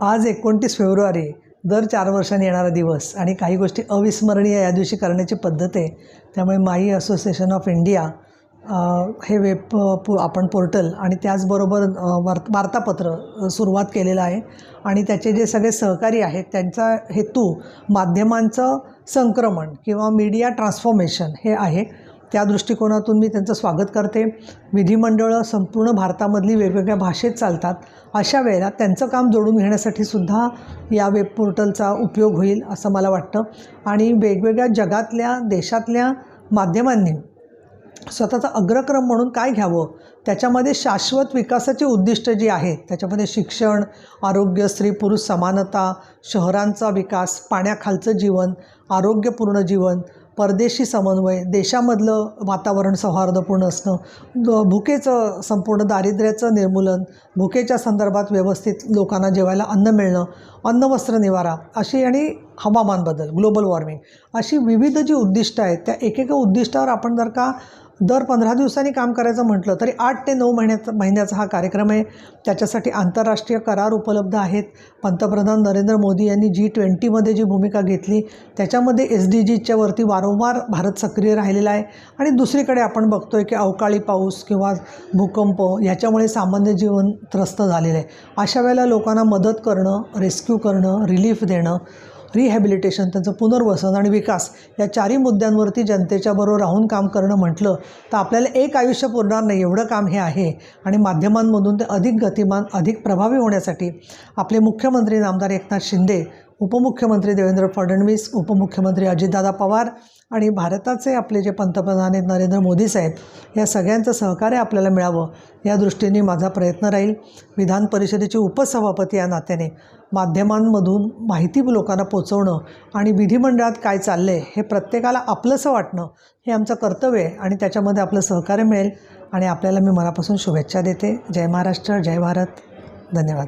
आज एकोणतीस फेब्रुवारी दर चार वर्षांनी येणारा दिवस आणि काही गोष्टी अविस्मरणीय या दिवशी करण्याची पद्धत आहे. त्यामुळे माई असोसिएशन ऑफ इंडिया हे वेब आपण पोर्टल आणि त्याचबरोबर वार्त वार्तापत्र सुरुवात केलेलं आहे. आणि त्याचे जे सगळे सहकारी आहेत त्यांचा हेतू माध्यमांचं संक्रमण किंवा मीडिया ट्रान्सफॉर्मेशन हे आहे. त्या दृष्टिकोनातून मी त्यांचं स्वागत करते. विधिमंडळं संपूर्ण भारतामधली वेगवेगळ्या भाषेत चालतात. अशा वेळेला त्यांचं काम जोडून घेण्यासाठी सुद्धा या वेब पोर्टलचा उपयोग होईल असं मला वाटतं. आणि वेगवेगळ्या जगातल्या देशातल्या माध्यमांनी स्वतःचा अग्रक्रम म्हणून काय घ्यावं? त्याच्यामध्ये शाश्वत विकासाची उद्दिष्ट जी आहेत त्याच्यामध्ये शिक्षण आरोग्य स्त्री पुरुष समानता शहरांचा विकास पाण्याखालचं जीवन आरोग्यपूर्ण जीवन परदेशी समन्वय देशामधलं वातावरण सौहार्दपूर्ण असणं भुकेचं संपूर्ण दारिद्र्याचं निर्मूलन भुकेच्या संदर्भात व्यवस्थित लोकांना जेवायला अन्न मिळणं अन्न वस्त्र निवारा अशी आणि हवामान बदल ग्लोबल वॉर्मिंग अशी विविध जी उद्दिष्ट आहेत त्या एकेका उद्दिष्टावर आपण जर का दर पंधरा दिवसांनी काम करायचं म्हटलं तरी आठ ते नऊ महिन्याचा महिन्याचा हा कार्यक्रम आहे. त्याच्यासाठी आंतरराष्ट्रीय करार उपलब्ध आहेत. पंतप्रधान नरेंद्र मोदी यांनी जी ट्वेंटीमध्ये जी भूमिका घेतली त्याच्यामध्ये एस डी जीच्या वरती वारंवार भारत सक्रिय राहिलेला आहे. आणि दुसरीकडे आपण बघतो आहे की अवकाळी पाऊस किंवा भूकंप याच्यामुळे सामान्य जीवन त्रस्त झालेलं आहे. अशा वेळेला लोकांना मदत करणं रेस्क्यू करणं रिलीफ देणं रिहॅबिलिटेशन त्यांचं पुनर्वसन आणि विकास या चारही मुद्द्यांवरती जनतेच्या बरोबर राहून काम करणं म्हटलं तर आपल्याला एक आयुष्य पुरणार नाही एवढं काम हे आहे. आणि माध्यमांमधून ते अधिक गतिमान अधिक प्रभावी होण्यासाठी आपले मुख्यमंत्री नामदार एकनाथ शिंदे उपमुख्यमंत्री देवेंद्र फडणवीस उपमुख्यमंत्री अजितदादा पवार आणि भारताचे आपले जे पंतप्रधान आहेत नरेंद्र मोदी साहेब या सगळ्यांचं सहकार्य आपल्याला मिळावं या दृष्टीने माझा प्रयत्न राहील. विधान परिषदेचे उपसभापती या नात्याने माध्यमांमधून माहिती लोकांना पोचवणं आणि विधिमंडळात काय चाललं आहे हे प्रत्येकाला आपलंसं वाटणं हे आमचं कर्तव्य आहे आणि त्याच्यामध्ये आपलं सहकार्य मिळेल. आणि आपल्याला मी मनापासून शुभेच्छा देते. जय महाराष्ट्र जय भारत. धन्यवाद.